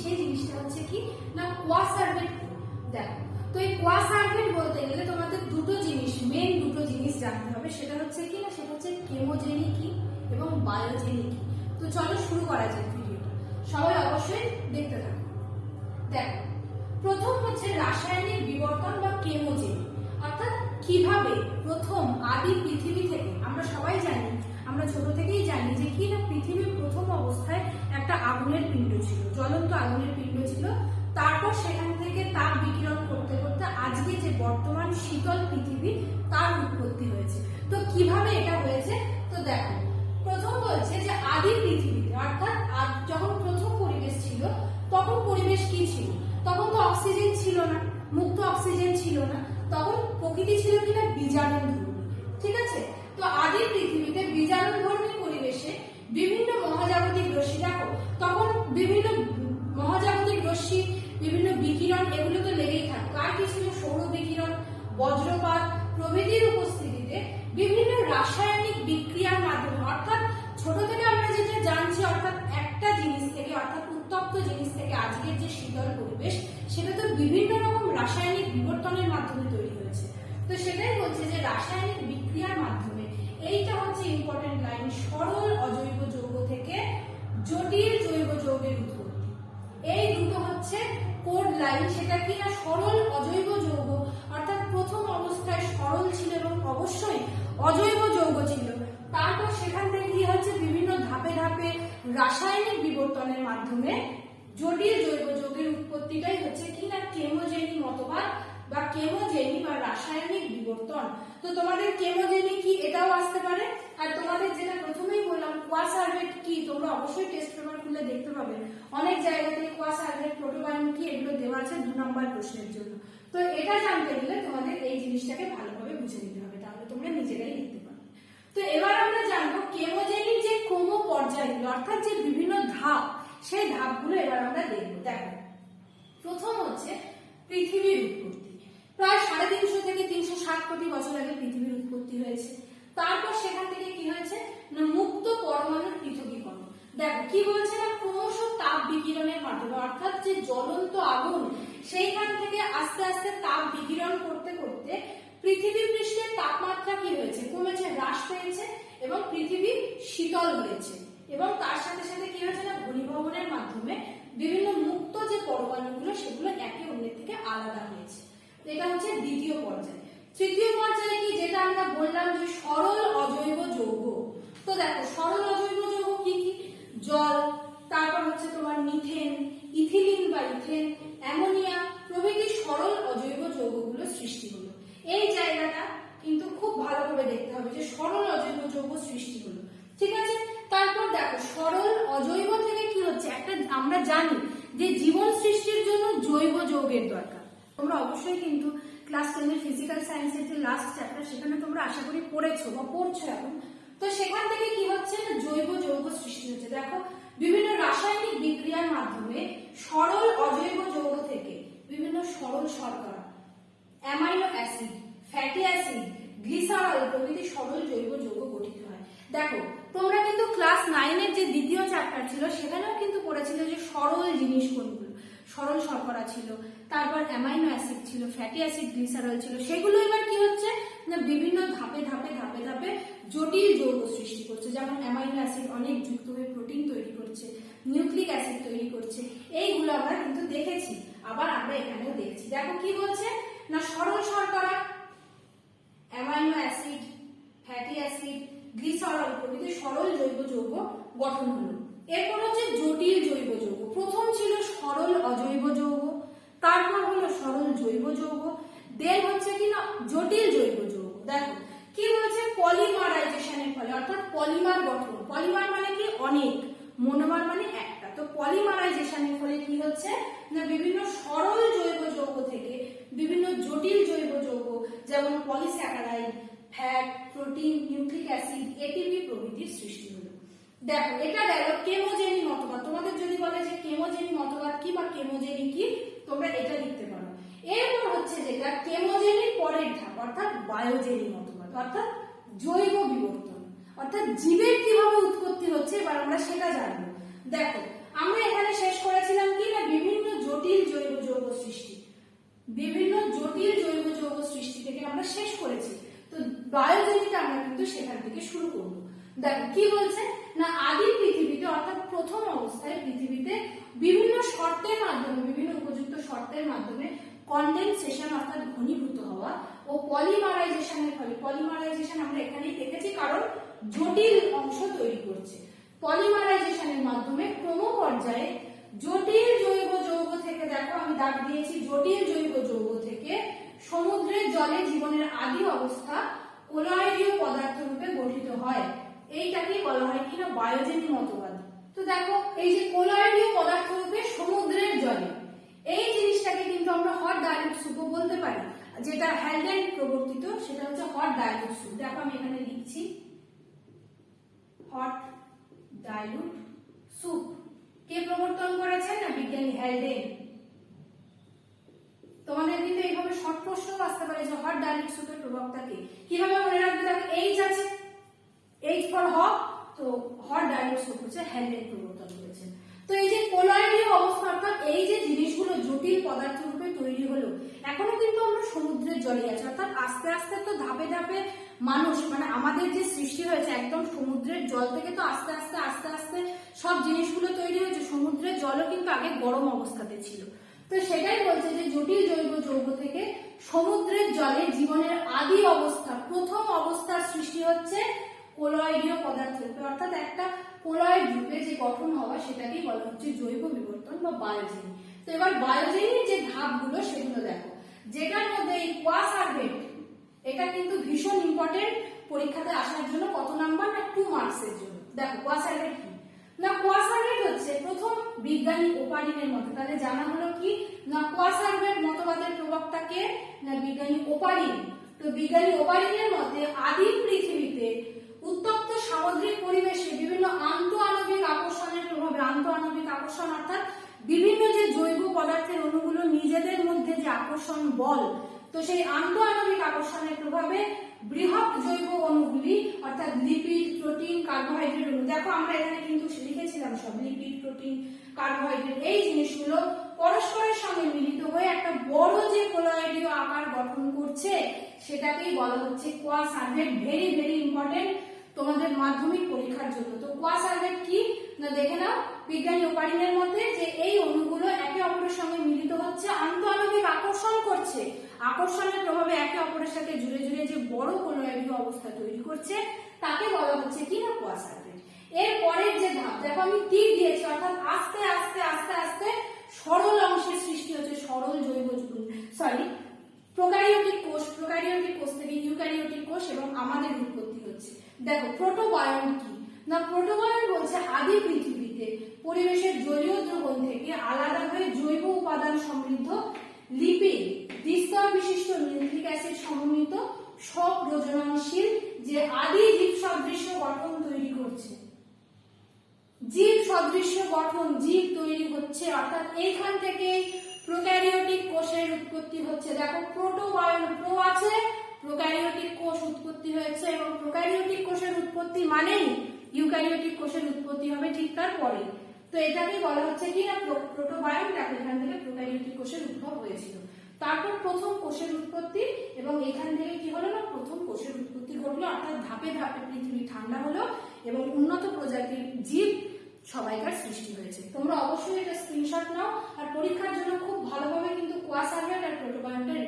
সেই জিনিসটা হচ্ছে কি? না কোয়া কোয়াসার্ভেট দেখো, তো এই কোয়াসার্ভেট বলতে গেলে তোমাদের দুটো জিনিস মেন দুটো জিনিস জানতে হবে। সেটা হচ্ছে কি না, সেটা হচ্ছে কেমোজেনি কি এবং বায়োজেনি কি। তো চলো শুরু করা যাক ভিডিওটা সবাই অবশ্যই দেখতে থাকো। দেখো, প্রথম হচ্ছে রাসায়নিক বিবর্তন বা কেমোজেনি অর্থাৎ কীভাবে প্রথম আদি পৃথিবী থেকে, আমরা সবাই জানি, আমরা ছোট থেকেই জানি যে কি না পৃথিবীর প্রথম আগুনের পিণ্ড ছিল, জ্বলন্ত আগুনের পিণ্ড ছিল। তারপর সেখান থেকে তাপ বিকিরণ করতে করতে আজকে যে বর্তমান শীতল পৃথিবী, তার উৎপত্তি হয়েছে। তো কীভাবে এটা হয়েছে? তো দেখো, প্রথম বলছে যে আদি পৃথিবীতে, অর্থাৎ যখন প্রথম পরিবেশ ছিল, তখন পরিবেশ কি ছিল? তখন তো অক্সিজেন ছিল না, মুক্ত অক্সিজেন ছিল না। তখন প্রকৃতি ছিল কিনা বীজাণু ঠিক আছে? তো আদি পৃথিবীতে বীজাণু ধর্মী পরিবেশে বিভিন্ন মহাজাগতিক রশ্মি, দেখো, তখন বিভিন্ন মহাজাগতিক রশ্মি, বিভিন্ন বিকিরণ, এগুলো তো লেগেই থাকে। আর কি ছিল? সৌর বিকিরণ, বজ্রপাত, প্রভৃতির উপস্থিতিতে বিভিন্ন রাসায়নিক বিক্রিয়ার মাধ্যমে, অর্থাৎ ছোট থেকে আমরা যেটা জানছি, অর্থাৎ একটা জিনিস থেকে, অর্থাৎ উত্তপ্ত জিনিস থেকে আজকের যে শীতল পরিবেশ, সেটা তো বিভিন্ন রকম রাসায়নিক বিবর্তনের মাধ্যমে তৈরি হয়েছে। তো সেটাই বলছে যে রাসায়নিক বিক্রিয়ার মাধ্যমে এইটা হচ্ছে ইম্পর্টেন্ট লাইন সরল অজৈব যৌগ থেকে জটিল জৈব যৌগের উৎপত্তি। এই দুটো হচ্ছে কোড লাইন সেটা কি না সরল অজৈব যৌগ? অর্থাৎ প্রথম অবস্থায় সরল ছিল এবং অবশ্যই অজৈব যৌগ ছিল। তারপর সেখান থেকে কি হচ্ছে? বিভিন্ন ধাপে ধাপে রাসায়নিক বিবর্তনের মাধ্যমে জটিল জৈব যৌগের উৎপত্তিটাই হচ্ছে কি না কেমোজেনি মতবাদ বা কেমোজেনি বা রাসায়নিক বিবর্তন, তো তোমাদের কেমোজেনি কি এটাও আসতে পারে? আর তোমাদের যেটা প্রথমেই বললাম কোয়াসার্ভেট কি, তোমরা অবশ্যই টেস্ট পেপার খুলে দেখতে পাবে। অনেক জায়গাতে কোয়াসার্ভেট প্রোটোবায়ন কি, এগুলো দেওয়া আছে দু নম্বর প্রশ্নের জন্য। তো এটা জানতে গেলে তোমাদের এই জিনিসটাকে ভালোভাবে বুঝে নিতে হবে, তাহলে তোমরা নিজেরাই লিখতে পারবে। তো এবার আমরা জানব কেমোজেনির যে ক্রম পর্যায়গুলো অর্থাৎ যে বিভিন্ন ধাপ, সেই ধাপগুলো এবার আমরা দেখব। দেখো, প্রথম হচ্ছে পৃথিবীর উৎপত্তি প্রায় সাড়ে তিনশো থেকে তিনশো ষাট কোটি বছর আগে পৃথিবীর উৎপত্তি হয়েছে। তারপর সেখান থেকে কি হয়েছে? না, মুক্ত পরমাণুর পৃথকীকরণ। দেখো, কি বলছে না? ক্রমশ তাপ বিকিরণের মাধ্যমে, অর্থাৎ যে জ্বলন্ত আগুন, সেইখান থেকে আস্তে আস্তে তাপ বিকিরণ করতে করতে পৃথিবী পৃষ্ঠের তাপমাত্রা কি হয়েছে? কমেছে, হ্রাস পেয়েছে এবং পৃথিবী শীতল হয়েছে। এবং তার সাথে সাথে কি হয়েছে না? ঘনীভবনের মাধ্যমে বিভিন্ন মুক্ত যে পরমাণুগুলো সেগুলো একে অন্যের থেকে আলাদা হয়েছে তো এটা হচ্ছে দ্বিতীয় পর্যায়। তৃতীয় পর্যায়ে কি? যেটা আমরা বললাম যে সরল অজৈব যৌগ। তো দেখো, সরল অজৈব যৌগ কি কি? জল, তারপর হচ্ছে তোমার মিথেন, ইথিলিন বা ইথেন, অ্যামোনিয়া প্রভৃতি সরল অজৈব যৌগগুলো সৃষ্টি হলো। এই জায়গাটা কিন্তু খুব ভালো করে দেখতে হবে যে সরল অজৈব যৌগ সৃষ্টি হলো। ঠিক আছে? তারপর দেখো, সরল অজৈব থেকে কি হচ্ছে? একটা আমরা জানি যে জীবন সৃষ্টির জন্য জৈব যৌগের দরকার। তোমরা অবশ্যই কিন্তু ক্লাস টেনের ফিজিক্যাল সায়েন্সের যে লাস্ট চ্যাপ্টার সেখানে তোমরা আশা করি পড়েছো বা পড়ছো এখন। তো সেখান থেকে কি হচ্ছে না জৈব যৌগ সৃষ্টি হচ্ছে। দেখো, বিভিন্ন রাসায়নিক বিক্রিয়ার মাধ্যমে সরল অজৈব যৌগ থেকে বিভিন্ন সরল শর্করা amino acid fatty acid glycerol প্রভৃতি সরল জৈব যৌগ গঠিত হয়। দেখো, তোমরা কিন্তু ক্লাস নাইনের যে দ্বিতীয় চ্যাপ্টার ছিল, সেখানেও কিন্তু পড়েছিল যে সরল জিনিস কোনগুলো? সরল শর্করা ছিল তারপর অ্যামাইনো অ্যাসিড ছিল ফ্যাটি অ্যাসিড গ্লিসারল ছিল, সেগুলো এবার কি হচ্ছে? না, বিভিন্ন ধাপে ধাপে ধাপে ধাপে জটিল যৌগ সৃষ্টি করছে। যেমন অ্যামাইনো অ্যাসিড অনেক যুক্ত হয়ে প্রোটিন তৈরি করছে নিউক্লিক অ্যাসিড তৈরি করছে। এইগুলো আমরা কিন্তু দেখেছি, আবার আমরা এখানেও দেখছি। দেখো কি বলছে? না, সরল শর্করা amino acid fatty acid glycerol প্রভৃতি সরল জৈব যৌগ গঠন হলো। এরপর যৌগ দেন হচ্ছে কি না, জটিল জৈব যৌগ দেখো, কি বলছে? পলিমারাইজেশনের ফলে, অর্থাৎ পলিমার গঠন। পলিমার মানে কি? অনেক। মোনোমার মানে একটা। তো পলিমারাইজেশনের ফলে কি হচ্ছে? না, বিভিন্ন সরল জৈব যৌগ থেকে বিভিন্ন জটিল জৈব যৌগ যেমন polysaccharide fat protein nucleic acid ATP প্রভৃতির সৃষ্টি হলো। দেখো, এটা গেল কেমোজেনি মতবাদ তোমাদের যদি বলে যে কেমোজেনি মতবাদ কি বা কেমোজেনি কি, তোমরা এটা লিখতে পারো। যেটা কেমোজেনির পরের ধাপ, অর্থাৎ বায়োজেনি মতবাদ, অর্থাৎ জৈব বিবর্তন। অর্থাৎ জীবের কীভাবে উৎপত্তি হচ্ছে এবার আমরা সেটা জানব। দেখো, আমরা এখানে শেষ করেছিলাম কি না? বিভিন্ন জটিল জৈব যৌগ সৃষ্টি। বিভিন্ন জটিল জৈব যৌগ সৃষ্টি থেকে আমরা শেষ করেছি। তো বায়োজেনিতে আমরা কিন্তু সেখান থেকে শুরু করব। দেখো, কি বলছে? না, আদি পৃথিবীতে, অর্থাৎ প্রথম অবস্থায় পৃথিবীতে বিভিন্ন শর্তের মাধ্যমে, বিভিন্ন উপযুক্ত শর্তের মাধ্যমে কন্ডেনসেশন অর্থাৎ ঘনীভূত হওয়া ও পলিমারাইজেশনের ফলে পলিমারাইজেশন আমরা এখানেই দেখেছি কারণ জটিল অংশ তৈরি করছে। পলিমারাইজেশনের মাধ্যমে ক্রম পর্যায়ে জটিল জৈব যৌগ থেকে, দেখো আমি দাগ দিয়েছি, জটিল জৈব যৌগ থেকে সমুদ্রের জলে জীবনের আদি অবস্থা কোলয়েডীয় পদার্থ রূপে গঠিত হয়। এইটাকেই বলা হয় কিনা বায়োজেনি মতবাদ। তো দেখো, এই যে কোলয়েডীয় পদার্থ রূপে সমুদ্রের জলে এই জিনিসটাকে কিন্তু আমরা হট ডাইলুট সুপও বলতে পারি। যেটা হ্যান্ডেল প্রবর্তিত, সেটা হচ্ছে হট ডাইলুট সুপ দেখো আমি এখানে লিখছি হট ডাইলুট স্যুপ কে প্রবর্তন করেছেন না বিজ্ঞানী হ্যালডেন তোমাদের কিন্তু এইভাবে শর্ট প্রশ্ন আসতে পারে যে হট ডাইলুট স্যুপের প্রবক্তা কে। কীভাবে মনে রাখবে দেখো এইচ আছে? এইচ ফর হট তো হট ডাইলুট স্যুপ হচ্ছে হ্যালডেন প্রবর্তন করেছেন। তো এই যে কোলয়েডীয় অবস্থা অর্থাৎ এই যে জিনিসগুলো জটিল পদার্থ রূপে তৈরি হলো। এখনও কিন্তু আমরা সমুদ্রের জলে আছি। অর্থাৎ আস্তে আস্তে তো ধাপে ধাপে মানুষ মানে আমাদের যে সৃষ্টি হয়েছে একদম সমুদ্রের জল থেকে তো আস্তে আস্তে আস্তে আস্তে সব জিনিসগুলো তৈরি হয়েছে। সমুদ্রের জলও কিন্তু আগে গরম অবস্থাতে ছিল। তো সেটাই বলছে যে জটিল জৈব যৌগ থেকে সমুদ্রের জলে জীবনের আদি অবস্থা, প্রথম অবস্থার সৃষ্টি হচ্ছে কোলয়েডীয় পদার্থ রূপে অর্থাৎ একটা কোলয়েড রূপে যে গঠন হওয়া, সেটাকেই বলা হচ্ছে জৈব বিবর্তন বা বায়োজেনি। তো এবার বায়োজেনির যে ধাপগুলো সেগুলো দেখো। যেটার মধ্যে এই কোয়াসার্ভেট এটা কিন্তু ভীষণ ইম্পর্টেন্ট পরীক্ষাতে আসার জন্য কত নাম্বার না টু মার্কসের জন্য। দেখো কোয়াসার্ভেট কি? না কোয়াসার্ভেট হচ্ছে প্রথম বিজ্ঞানী ওপারিনের মতে। তাহলে জানা হলো কি? না কোয়াসার্ভেট মতবাদের প্রবক্তা কে? না, বিজ্ঞানী ওপারিন তো বিজ্ঞানী ওপারিনের মতে আদিম পৃথিবীতে উত্তপ্ত সামুদ্রিক পরিবেশে বিভিন্ন আন্ত আণবিক আকর্ষণের প্রভাবে আন্ত আণবিক আকর্ষণ অর্থাৎ বিভিন্ন যে জৈব পদার্থের অণুগুলো নিজেদের মধ্যে যে আকর্ষণ বল, তো সেই আন্ত আণবিক আকর্ষণের প্রভাবে বৃহৎ জৈব অণুগুলি, অর্থাৎ লিপিড প্রোটিন কার্বোহাইড্রেট অণু, দেখো আমরা এখানে কিন্তু লিখেছিলাম সব লিপিড প্রোটিন কার্বোহাইড্রেট এই জিনিসগুলো পরস্পরের সঙ্গে মিলিত হয়ে একটা বড় যে কোলয়েডীয় আকার গঠন করছে, সেটাকেই বলা হচ্ছে কোয়া সার্ভেট ভেরি ভেরি ইম্পর্টেন্ট তোমাদের মাধ্যমিক পরীক্ষার জন্য। তো কোয়া সার্ভেট কি না, দেখে নাও, বিজ্ঞানী ওপারিনের মধ্যে যে এই অণুগুলো একে অপরের সঙ্গে মিলিত হচ্ছে আন্তঃআণবিক আকর্ষণ করছে। আকর্ষণের প্রভাবে একে অপরের সাথে জুড়ে জুড়ে যে বড় কোলয়েডীয় অবস্থা তৈরি করছে, তাকে বলা হচ্ছে কি না কোয়া সার্ভেট এর পরের যে ধাপ, দেখো আমি তীর দিয়েছি, অর্থাৎ আস্তে আস্তে আস্তে আস্তে সরল অংশের সৃষ্টি হচ্ছে, সরল জৈব সরি প্রোক্যারিওটিক কোষ প্রোক্যারিওটিক কোষ থেকে ইউক্যারিওটিক কোষ এবং আমাদের উৎপত্তি হচ্ছে। দেখো প্রোটোবায়ন কি? না প্রোটোবায়ন বলছে আদি পৃথিবীতে। পরিবেশের জলীয় দ্রবণ থেকে আলাদা হয়ে জৈব উপাদান সমৃদ্ধ লিপিড দ্বিস্তর বিশিষ্ট নিউক্লিক অ্যাসিড সমন্বিত স্বপ্রজননশীল যে আদি জীব সদৃশ্য গঠন তৈরি করছে। জীব সদৃশ্য গঠন জীব তৈরি হচ্ছে, অর্থাৎ এইখান থেকেই প্রোক্যারিওটিক কোষের উৎপত্তি হচ্ছে। দেখো, প্রোটোবায়ন প্রো আছে, প্রোক্যারিওটিক কোষ উৎপত্তি হয়েছে এবং প্রোক্যারিওটিক কোষের উৎপত্তি মানেই ইউক্যারিওটিক কোষের উৎপত্তি হবে ঠিক তার পরে তো এটাকে বলা হচ্ছে কি না প্রোটোবায়োট এখান থেকে প্রোক্যারিওটিক কোষের উদ্ভব হয়েছিল। তারপর প্রথম কোষের উৎপত্তি এবং এখান থেকে কি হলো না, প্রথম কোষের উৎপত্তি ঘটলো, অর্থাৎ ধাপে ধাপে পৃথিবী ঠান্ডা হলো এবং উন্নত প্রজাতির জীব সবাইকার সৃষ্টি হয়েছে। তোমরা অবশ্যই এটা স্ক্রিনশট নাও, আর পরীক্ষার জন্য খুব ভালোভাবে কিন্তু কোয়াসার্ভেট আর প্রোটোবায়োটের